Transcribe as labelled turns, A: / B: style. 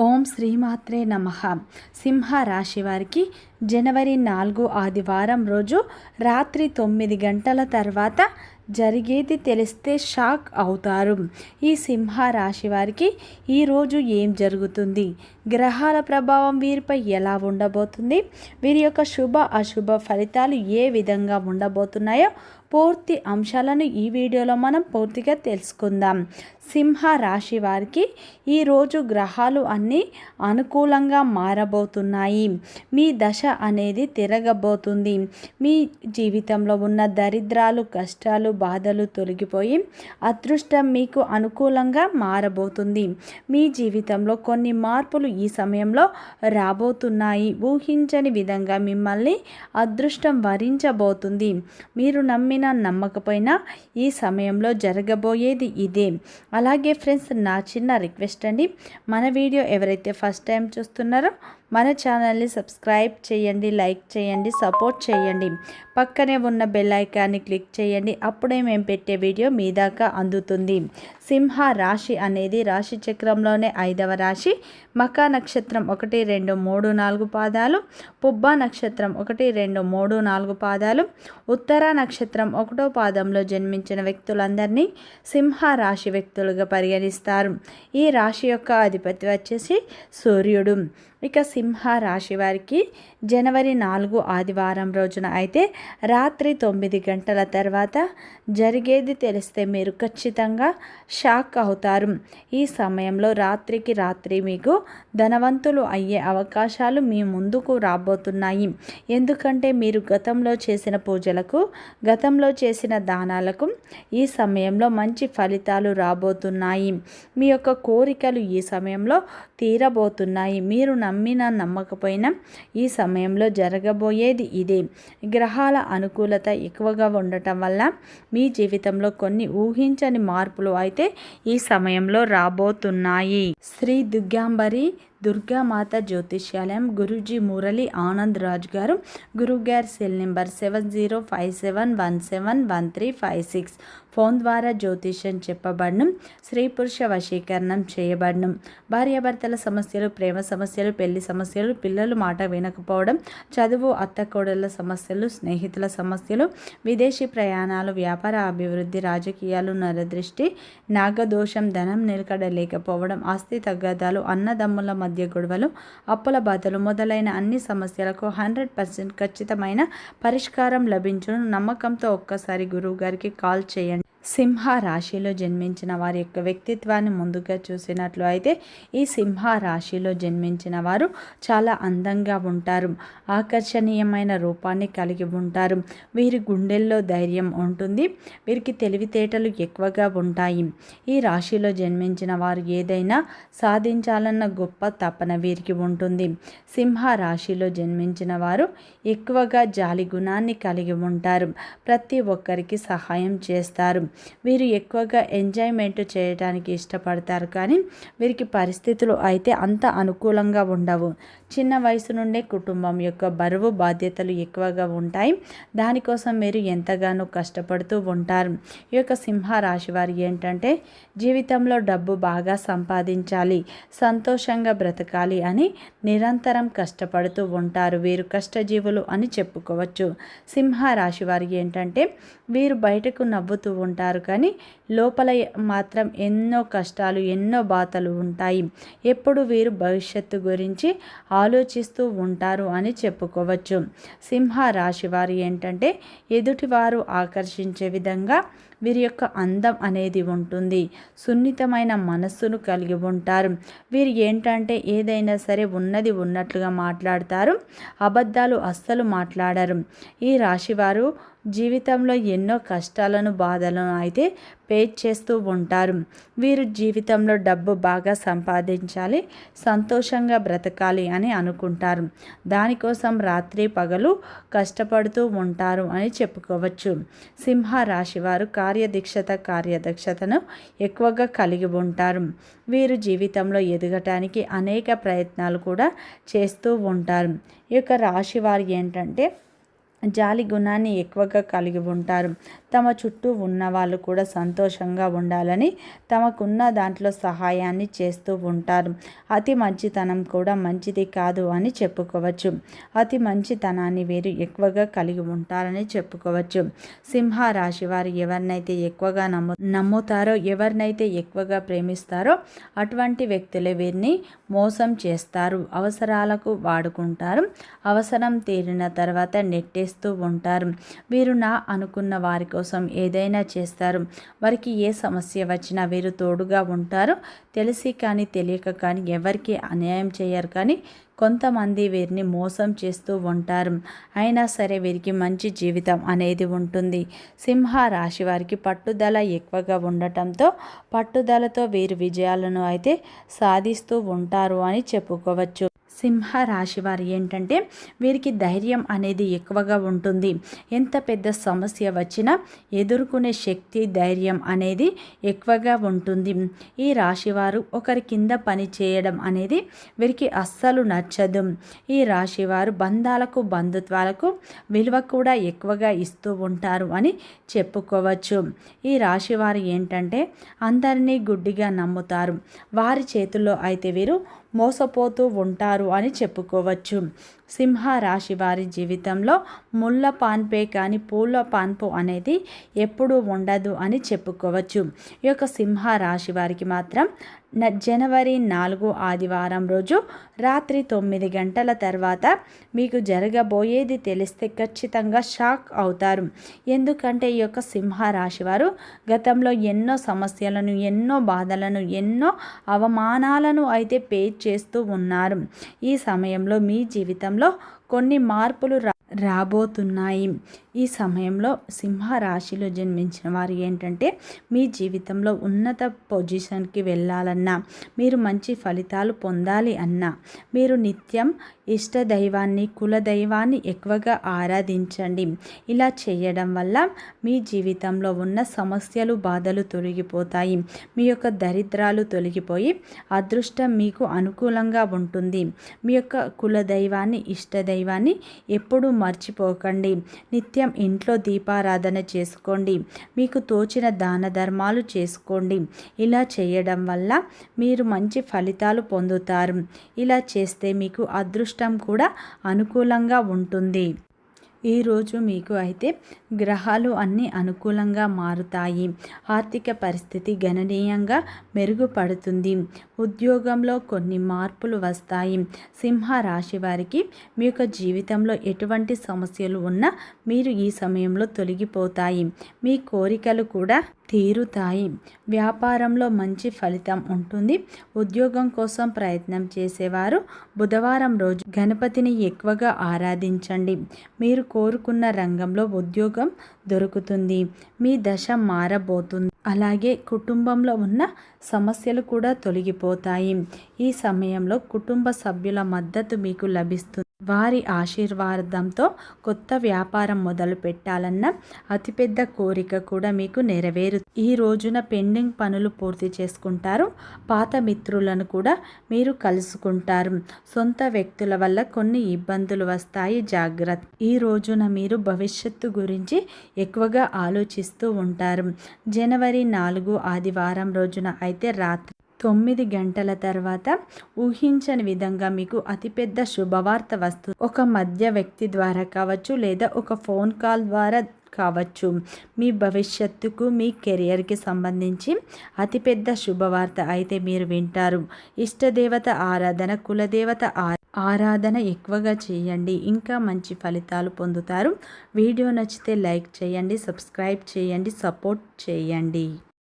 A: ఓం శ్రీమాత్రే నమ. సింహ రాశి వారికి జనవరి నాలుగు ఆదివారం రోజు రాత్రి తొమ్మిది గంటల తర్వాత జరిగేది తెలిస్తే షాక్ అవుతారు. ఈ సింహ రాశి వారికి ఈరోజు ఏం జరుగుతుంది? గ్రహాల ప్రభావం వీరిపై ఎలా ఉండబోతుంది? వీరి యొక్క శుభ అశుభ ఫలితాలు ఏ విధంగా ఉండబోతున్నాయో పూర్తి అంశాలను ఈ వీడియోలో మనం పూర్తిగా తెలుసుకుందాం. సింహ రాశి వారికి ఈరోజు గ్రహాలు అన్నీ అనుకూలంగా మారబోతున్నాయి. మీ దశ అనేది తిరగబోతుంది. మీ జీవితంలో ఉన్న దరిద్రాలు కష్టాలు బాధలు తొలగిపోయి అదృష్టం మీకు అనుకూలంగా మారబోతుంది. మీ జీవితంలో కొన్ని మార్పులు ఈ సమయంలో రాబోతున్నాయి. ఊహించని విధంగా మిమ్మల్ని అదృష్టం వరించబోతుంది. మీరు నమ్మిన నమ్మకపోయినా ఈ సమయంలో జరగబోయేది ఇదే. అలాగే ఫ్రెండ్స్ నా చిన్న రిక్వెస్ట్ అండి. మన వీడియో ఎవరైతే ఫస్ట్ టైం చూస్తున్నారో మన ఛానల్ని సబ్స్క్రైబ్ చేయండి లైక్ చేయండి సపోర్ట్ చేయండి. పక్కనే ఉన్న బెల్ ఐకాన్ని క్లిక్ చేయండి. అప్పుడే మేము పెట్టే వీడియో మీ దాకా అందుతుంది. సింహ రాశి అనేది రాశి చక్రంలోనే ఐదవ రాశి. మకా నక్షత్రం ఒకటి రెండు మూడు నాలుగు పాదాలు. పుబ్బ నక్షత్రం ఒకటి రెండు మూడు నాలుగు పాదాలు. ఉత్తర నక్షత్రం ఒకటో పాదంలో జన్మించిన వ్యక్తులందరినీ సింహ రాశి వ్యక్తులుగా పరిగణిస్తారు. ఈ రాశి యొక్క అధిపతి వచ్చేసి సూర్యుడు. ఇక సింహ రాశి వారికి జనవరి నాలుగు ఆదివారం రోజున అయితే రాత్రి తొమ్మిది గంటల తర్వాత జరిగేది తెలిస్తే మీరు ఖచ్చితంగా షాక్ అవుతారు. ఈ సమయంలో రాత్రికి రాత్రి మీకు ధనవంతులు అయ్యే అవకాశాలు మీ ముందుకు రాబోతున్నాయి. ఎందుకంటే మీరు గతంలో చేసిన పూజలకు గతంలో చేసిన దానాలకు ఈ సమయంలో మంచి ఫలితాలు రాబోతున్నాయి. మీ యొక్క కోరికలు ఈ సమయంలో తీరబోతున్నాయి. మీరు నమ్మిన నమ్మకపోయినా ఈ సమయంలో జరగబోయేది ఇదే. గ్రహాల అనుకూలత ఎక్కువగా ఉండటం వల్ల మీ జీవితంలో కొన్ని ఊహించని మార్పులు అయితే ఈ సమయంలో రాబోతున్నాయి. శ్రీ దుర్గాంబరి దుర్గామాత జ్యోతిష్యాలయం గురూజీ మురళి ఆనంద్ రాజ్ గారు గురుగారి cell number seven zero five seven one seven one three five six. Phone ద్వారా జ్యోతిష్యం చెప్పబడను స్త్రీ పురుష వశీకరణం చేయబడను. భార్యాభర్తల సమస్యలు ప్రేమ సమస్యలు పెళ్ళి సమస్యలు పిల్లలు మాట వినకపోవడం చదువు అత్తకోడళ్ళ సమస్యలు స్నేహితుల సమస్యలు విదేశీ ప్రయాణాలు వ్యాపార అభివృద్ధి రాజకీయాలు నరదృష్టి నాగదోషం ధనం నిలకడలేకపోవడం ఆస్తి తగ్గదాలు అన్నదమ్ముల మధ్య గొడవలు అప్పుల బాధలు మొదలైన అన్ని సమస్యలకు హండ్రెడ్ పర్సెంట్ ఖచ్చితమైన పరిష్కారం లభించును నమ్మకంతో ఒక్కసారి గురువు గారికి కాల్ చేయండి. సింహ రాశిలో జన్మించిన వారి యొక్క వ్యక్తిత్వాన్ని ముందుగా చూసినట్లు అయితే ఈ సింహ రాశిలో జన్మించిన వారు చాలా అందంగా ఉంటారు. ఆకర్షణీయమైన రూపాన్ని కలిగి ఉంటారు. వీరి గుండెల్లో ధైర్యం ఉంటుంది. వీరికి తెలివితేటలు ఎక్కువగా ఉంటాయి. ఈ రాశిలో జన్మించిన వారు ఏదైనా సాధించాలన్న గొప్ప తపన వీరికి ఉంటుంది. సింహ రాశిలో జన్మించిన వారు ఎక్కువగా జాలి గుణాన్ని కలిగి ఉంటారు. ప్రతి ఒక్కరికి సహాయం చేస్తారు. వీరు ఎక్కువగా ఎంజాయ్మెంట్ చేయడానికి ఇష్టపడతారు కానీ వీరికి పరిస్థితులు అయితే అంత అనుకూలంగా ఉండవు. చిన్న వయసు నుండే కుటుంబం యొక్క బరువు బాధ్యతలు ఎక్కువగా ఉంటాయి. దానికోసం మీరు ఎంతగానో కష్టపడుతూ ఉంటారు. ఈ యొక్క సింహ రాశి వారి ఏంటంటే జీవితంలో డబ్బు బాగా సంపాదించాలి సంతోషంగా బ్రతకాలి అని నిరంతరం కష్టపడుతూ ఉంటారు. వీరు కష్టజీవులు అని చెప్పుకోవచ్చు. సింహ రాశి వారి ఏంటంటే వీరు బయటకు నవ్వుతూ ఉంటారు కానీ లోపల మాత్రం ఎన్నో కష్టాలు ఎన్నో బాధలు ఉంటాయి. ఎప్పుడు వీరు భవిష్యత్తు గురించి ఆలోచిస్తూ ఉంటారు అని చెప్పుకోవచ్చు. సింహ రాశి వారు ఏంటంటే ఎదుటివారు ఆకర్షించే విధంగా వీరి యొక్క అందం అనేది ఉంటుంది. సున్నితమైన మనస్సును కలిగి ఉంటారు. వీరు ఏంటంటే ఏదైనా సరే ఉన్నది ఉన్నట్లుగా మాట్లాడతారు. అబద్ధాలు అస్సలు మాట్లాడరు. ఈ రాశివారు జీవితంలో ఎన్నో కష్టాలను బాధలను అయితే పే చేస్తూ ఉంటారు. వీరు జీవితంలో డబ్బు బాగా సంపాదించాలి సంతోషంగా బ్రతకాలి అని అనుకుంటారు. దానికోసం రాత్రి పగలు కష్టపడుతూ ఉంటారు అని చెప్పుకోవచ్చు. సింహ రాశి వారు కార్యదీక్షత కార్యదక్షతను ఎక్కువగా కలిగి ఉంటారు. వీరు జీవితంలో ఎదగటానికి అనేక ప్రయత్నాలు కూడా చేస్తూ ఉంటారు. ఈ యొక్క రాశి వారు ఏంటంటే జాలి గుణాన్ని ఎక్కువగా కలిగి ఉంటారు. తమ చుట్టూ ఉన్న వాళ్ళు కూడా సంతోషంగా ఉండాలని తమకున్న దాంట్లో సహాయాన్ని చేస్తూ ఉంటారు. అతి మంచితనం కూడా మంచిది కాదు అని చెప్పుకోవచ్చు. అతి మంచితనాన్ని వీరు ఎక్కువగా కలిగి ఉంటారని చెప్పుకోవచ్చు. సింహ రాశి వారు ఎవరినైతే ఎక్కువగా నమ్ము నమ్ముతారో ఎవరినైతే ఎక్కువగా ప్రేమిస్తారో అటువంటి వ్యక్తులే వీరిని మోసం చేస్తారు. అవసరాలకు వాడుకుంటారు. అవసరం తీరిన తర్వాత నెట్టే చేస్తూ ఉంటారు. వీరు నా అనుకున్న వారి కోసం ఏదైనా చేస్తారు. వారికి ఏ సమస్య వచ్చినా వీరు తోడుగా ఉంటారు. తెలిసి కానీ తెలియక కానీ ఎవరికి అన్యాయం చేయరు కానీ కొంతమంది వీరిని మోసం చేస్తూ ఉంటారు. అయినా సరే వీరికి మంచి జీవితం అనేది ఉంటుంది. సింహ రాశి వారికి పట్టుదల ఎక్కువగా ఉండటంతో పట్టుదలతో వీరు విజయాలను అయితే సాధిస్తూ ఉంటారు అని చెప్పుకోవచ్చు. సింహ రాశి వారు ఏంటంటే వీరికి ధైర్యం అనేది ఎక్కువగా ఉంటుంది. ఎంత పెద్ద సమస్య వచ్చినా ఎదుర్కొనే శక్తి ధైర్యం అనేది ఎక్కువగా ఉంటుంది. ఈ రాశివారు ఒకరి కింద పని చేయడం అనేది వీరికి అస్సలు నచ్చదు. ఈ రాశివారు బంధాలకు బంధుత్వాలకు విలువ కూడా ఎక్కువగా ఇస్తూ ఉంటారు అని చెప్పుకోవచ్చు. ఈ రాశివారు ఏంటంటే అందరినీ గుడ్డిగా నమ్ముతారు. వారి చేతుల్లో అయితే వీరు మోసపోతూ ఉంటారు అని చెప్పుకోవచ్చు. సింహ రాశి వారి జీవితంలో ముళ్ళ పాన్పే కానీ పూల పాన్పు అనేది ఎప్పుడూ ఉండదు అని చెప్పుకోవచ్చు. ఈ యొక్క సింహ రాశి వారికి మాత్రం జనవరి నాలుగు ఆదివారం రోజు రాత్రి తొమ్మిది గంటల తర్వాత మీకు జరగబోయేది తెలిస్తే ఖచ్చితంగా షాక్ అవుతారు. ఎందుకంటే ఈ యొక్క సింహ రాశి వారు గతంలో ఎన్నో సమస్యలను ఎన్నో బాధలను ఎన్నో అవమానాలను అయితే పే చేస్తూ ఉన్నారు. ఈ సమయంలో మీ జీవితంలో కొన్ని మార్పులు రా రాబోతున్నాయి. ఈ సమయంలో సింహ రాశిలో జన్మించిన వారు ఏంటంటే మీ జీవితంలో ఉన్నత పొజిషన్కి వెళ్ళాలన్నా మీరు మంచి ఫలితాలు పొందాలి అన్నా మీరు నిత్యం ఇష్ట దైవాన్ని కుల దైవాన్ని ఎక్కువగా ఆరాధించండి. ఇలా చేయడం వల్ల మీ జీవితంలో ఉన్న సమస్యలు బాధలు తొలగిపోతాయి. మీ యొక్క దరిద్రాలు తొలగిపోయి అదృష్టం మీకు అనుకూలంగా ఉంటుంది. మీ యొక్క కుల దైవాన్ని ఇష్ట దైవాన్ని ఎప్పుడూ మర్చిపోకండి. నిత్యం ఇంట్లో దీపారాధన చేసుకోండి. మీకు తోచిన దాన ధర్మాలు చేసుకోండి. ఇలా చేయడం వల్ల మీరు మంచి ఫలితాలు పొందుతారు. ఇలా చేస్తే మీకు అదృష్టం కూడా అనుకూలంగా ఉంటుంది. ఈరోజు మీకు అయితే గ్రహాలు అన్నీ అనుకూలంగా మారుతాయి. ఆర్థిక పరిస్థితి గణనీయంగా మెరుగుపడుతుంది. ఉద్యోగంలో కొన్ని మార్పులు వస్తాయి. సింహ రాశి వారికి మీ యొక్క జీవితంలో ఎటువంటి సమస్యలు ఉన్నా మీరు ఈ సమయంలో తొలగిపోతాయి. మీ కోరికలు కూడా తీరుతాయి. వ్యాపారంలో మంచి ఫలితం ఉంటుంది. ఉద్యోగం కోసం ప్రయత్నం చేసేవారు బుధవారం రోజు గణపతిని ఎక్కువగా ఆరాధించండి. మీరు కోరుకున్న రంగంలో ఉద్యోగం దొరుకుతుంది. మీ దశ మారబోతుంది. అలాగే కుటుంబంలో ఉన్న సమస్యలు కూడా తొలగిపోతాయి. ఈ సమయంలో కుటుంబ సభ్యుల మద్దతు మీకు లభిస్తుంది. వారి ఆశీర్వాదంతో కొత్త వ్యాపారం మొదలు పెట్టాలన్న అతిపెద్ద కోరిక కూడా మీకు నెరవేరు. ఈ రోజున పెండింగ్ పనులు పూర్తి చేసుకుంటారు. పాత మిత్రులను కూడా మీరు కలుసుకుంటారు. సొంత వ్యక్తుల వల్ల కొన్ని ఇబ్బందులు వస్తాయి. జాగ్రత్త. ఈ రోజున మీరు భవిష్యత్తు గురించి ఎక్కువగా ఆలోచిస్తూ ఉంటారు. జనవరి నాలుగు ఆదివారం రోజున అయితే రాత్రి తొమ్మిది గంటల తర్వాత ఊహించని విధంగా మీకు అతిపెద్ద శుభవార్త వస్తుంది ఒక మధ్య వ్యక్తి ద్వారా కావచ్చు లేదా ఒక ఫోన్ కాల్ ద్వారా కావచ్చు. మీ భవిష్యత్తుకు మీ కెరియర్కి సంబంధించి అతిపెద్ద శుభవార్త అయితే మీరు వింటారు. ఇష్టదేవత ఆరాధన కులదేవత ఆరాధన ఎక్కువగా చేయండి. ఇంకా మంచి ఫలితాలు పొందుతారు. వీడియో నచ్చితే లైక్ చేయండి సబ్స్క్రైబ్ చేయండి సపోర్ట్ చేయండి.